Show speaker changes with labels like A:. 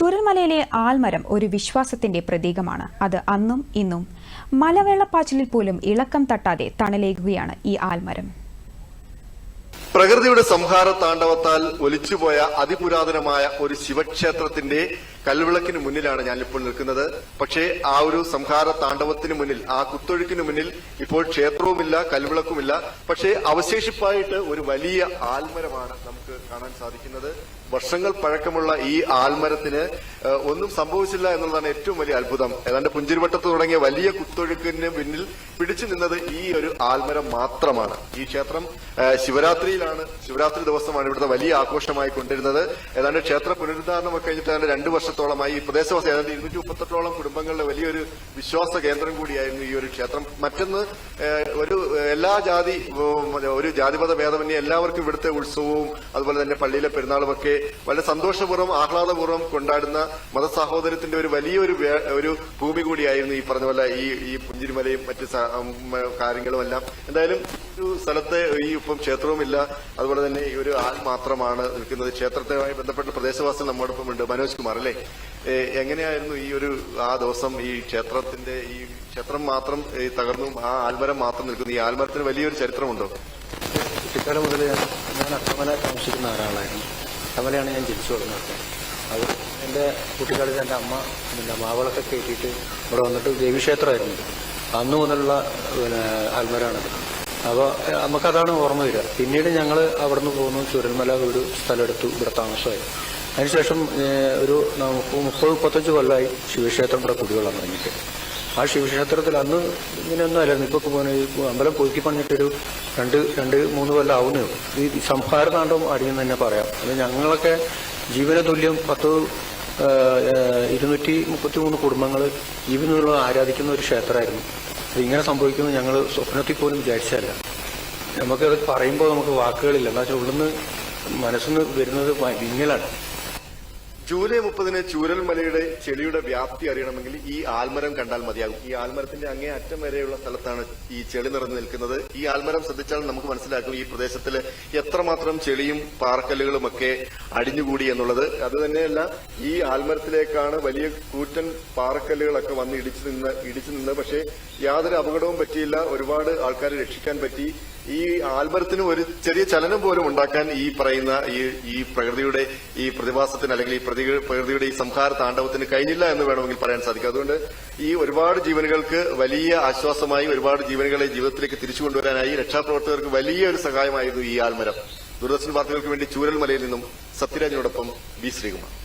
A: ചൂരൽമലയിലെ ആൽമരം ഒരു വിശ്വാസത്തിന്റെ പ്രതീകമാണ്. അത് അന്നും ഇന്നും മലവെള്ളപ്പാച്ചിലിൽ പോലും ഇളക്കം തട്ടാതെ തണലേകുകയാണ് ഈ ആൽമരം.
B: പ്രകൃതിയുടെ സംഹാര താണ്ഡവത്താൽ ഒലിച്ചുപോയ അതിപുരാതനമായ ഒരു ശിവക്ഷേത്രത്തിന്റെ കൽവിളക്കിന് മുന്നിലാണ് ഞാനിപ്പോൾ നിൽക്കുന്നത്. പക്ഷേ ആ ഒരു സംഹാര താണ്ഡവത്തിന് മുന്നിൽ ആ കുത്തൊഴുക്കിന് മുന്നിൽ ഇപ്പോൾ ക്ഷേത്രവുമില്ല കൽവിളക്കുമില്ല പക്ഷേ അവശേഷിപ്പായിട്ട് ഒരു വലിയ ആൽമരമാണ് നമുക്ക് കാണാൻ സാധിക്കുന്നത്. വർഷങ്ങൾ പഴക്കമുള്ള ഈ ആൽമരത്തിന് ഒന്നും സംഭവിച്ചില്ല എന്നുള്ളതാണ് ഏറ്റവും വലിയ അത്ഭുതം. ഏതാണ്ട് പുഞ്ചിരിവട്ടത്ത് തുടങ്ങിയ വലിയ കുത്തൊഴുക്കിന് പിന്നിൽ പിടിച്ചു നിന്നത് ഈ ഒരു ആൽമരം മാത്രമാണ്. ഈ ക്ഷേത്രം ശിവരാത്രിയിലാണ് ശിവരാത്രി ദിവസമാണ് ഇവിടുത്തെ വലിയ ആഘോഷമായി കൊണ്ടിരുന്നത്. ഏതാണ്ട് ക്ഷേത്ര പുനരുദ്ധാരണമൊക്കെ കഴിഞ്ഞിട്ട് ഏതാണ്ട് രണ്ട് വർഷത്തോളമായി ഈ പ്രദേശവാസി ഏതാണ്ട് ഇരുന്നൂറ്റി മുപ്പത്തെട്ടോളം കുടുംബങ്ങളുടെ വലിയൊരു വിശ്വാസ കേന്ദ്രം കൂടിയായിരുന്നു ഈ ഒരു ക്ഷേത്രം. മറ്റൊന്ന് ഒരു എല്ലാ ജാതി ഒരു ജാതിമത ഭേദമന്യേ എല്ലാവർക്കും ഇവിടുത്തെ ഉത്സവവും അതുപോലെ തന്നെ പള്ളിയിലെ പെരുന്നാളുമൊക്കെ വളരെ സന്തോഷപൂർവം ആഹ്ലാദപൂർവം കൊണ്ടാടുന്ന മതസഹോദരത്തിന്റെ ഒരു വലിയൊരു ഒരു ഭൂമി കൂടിയായിരുന്നു ഈ പറഞ്ഞ പോലെ ഈ ഈ പുഞ്ചിരിമലയും മറ്റ് കാര്യങ്ങളും എല്ലാം എന്തായാലും ഒരു സ്ഥലത്തെ ഈ ഇപ്പം ക്ഷേത്രവുമില്ല. അതുപോലെ തന്നെ ഈ ഒരു ആൾ മാത്രമാണ് നിൽക്കുന്നത്. ക്ഷേത്രവുമായി ബന്ധപ്പെട്ട പ്രദേശവാസികൾ നമ്മോടൊപ്പം ഉണ്ട്. മനോജ് കുമാർ അല്ലേ? എങ്ങനെയായിരുന്നു ഈ ഒരു ആ ദിവസം ഈ ക്ഷേത്രത്തിന്റെ ഈ ക്ഷേത്രം മാത്രം തകർന്നു ആ ആൽമരം മാത്രം നിൽക്കുന്നു? ഈ ആൽമരത്തിന് വലിയൊരു ചരിത്രമുണ്ടോ?
C: കുട്ടിക്കാലം മുതൽ ഞാൻ അത്തമല താമസിക്കുന്ന ഒരാളായിരുന്നു. അത്തമലയാണ് ഞാൻ ജനിച്ചു വളർന്നത് അത് എന്റെ കുട്ടിക്കാലത്ത് എന്റെ അമ്മ പിന്നെ മാവളൊക്കെ കയറ്റിയിട്ട് ഇവിടെ വന്നിട്ട് ദേവീക്ഷേത്രമായിരുന്നു. അന്നു മുതലുള്ള പിന്നെ ആൽമരാണത്. അപ്പോൾ നമുക്കതാണ് ഓർമ്മ വരിക. പിന്നീട് ഞങ്ങൾ നിന്ന് പോകുന്നു. ചുരൽമല ഒരു സ്ഥലമെടുത്തു ഇവിടെ താമസമായി. അതിനുശേഷം ഒരു മുപ്പത് മുപ്പത്തഞ്ച് കൊല്ലമായി ശിവക്ഷേത്രം ഇവിടെ കുടിവെള്ളം തുടങ്ങിയിട്ട് ആ ശിവക്ഷേത്രത്തിൽ അന്ന് ഇങ്ങനെയൊന്നും അല്ലായിരുന്നു ഇപ്പോൾ പോകുന്ന അമ്പലം പുതുക്കി പണിഞ്ഞിട്ടൊരു രണ്ട് രണ്ട് മൂന്ന് കൊല്ലം ആവുന്നേ ഈ സംഹാര താണ്ഡവം അടിയെന്ന് തന്നെ പറയാം. അത് ഞങ്ങളൊക്കെ ജീവന തുല്യം പത്ത് ഇരുന്നൂറ്റി മുപ്പത്തി മൂന്ന് കുടുംബങ്ങൾ ജീവനുള്ള ആരാധിക്കുന്ന ഒരു ക്ഷേത്രമായിരുന്നു. അത് ഇങ്ങനെ സംഭവിക്കുന്നത് ഞങ്ങൾ സ്വപ്നത്തിൽ പോലും വിചാരിച്ചതല്ല. നമുക്കത് പറയുമ്പോൾ നമുക്ക് വാക്കുകളില്ല. എന്താ വെച്ചാൽ മനസ്സിൽ നിന്ന് വരുന്നത് വിങ്ങലാണ്.
B: ജൂലൈ മുപ്പതിന് ചൂരൽമലയുടെ ചെളിയുടെ വ്യാപ്തി അറിയണമെങ്കിൽ ഈ ആൽമരം കണ്ടാൽ മതിയാകും. ഈ ആൽമരത്തിന്റെ അങ്ങേ അറ്റം വരെയുള്ള സ്ഥലത്താണ് ഈ ചെളി നിറഞ്ഞു നിൽക്കുന്നത്. ഈ ആൽമരം ശ്രദ്ധിച്ചാൽ നമുക്ക് മനസ്സിലാക്കും ഈ പ്രദേശത്തിൽ എത്രമാത്രം ചെളിയും പാറക്കല്ലുകളും ഒക്കെ അടിഞ്ഞുകൂടി എന്നുള്ളത്. അത് തന്നെയല്ല ഈ ആൽമരത്തിലേക്കാണ് വലിയ കൂറ്റൻ പാറക്കല്ലുകളൊക്കെ വന്ന് ഇടിച്ചു നിന്ന് ഇടിച്ചു നിന്ന്. പക്ഷേ യാതൊരു അപകടവും പറ്റിയില്ല. ഒരുപാട് ആൾക്കാരെ രക്ഷിക്കാൻ പറ്റി. ഈ ആൽമരത്തിന് ഒരു ചെറിയ ചലനം പോലും ഉണ്ടാക്കാൻ ഈ പറയുന്ന ഈ ഈ പ്രകൃതിയുടെ ഈ പ്രതിഭാസത്തിന് അല്ലെങ്കിൽ ഈ പ്രതി പ്രകൃതിയുടെ ഈ സംഹാര താണ്ഡവത്തിന് കഴിഞ്ഞില്ല എന്ന് വേണമെങ്കിൽ പറയാൻ സാധിക്കും. അതുകൊണ്ട് ഈ ഒരുപാട് ജീവനുകൾക്ക് വലിയ ആശ്വാസമായി ഒരുപാട് ജീവനുകളെ ജീവിതത്തിലേക്ക് തിരിച്ചു കൊണ്ടുവരാനായി രക്ഷാപ്രവർത്തകർക്ക് വലിയ ഒരു സഹായമായിരുന്നു ഈ ആൽമരം. ദൂരദർശൻ വാർത്തകൾക്ക് വേണ്ടി ചൂരൽമലയിൽ നിന്നും സത്യരാജിനോടൊപ്പം ബി ശ്രീകുമാർ.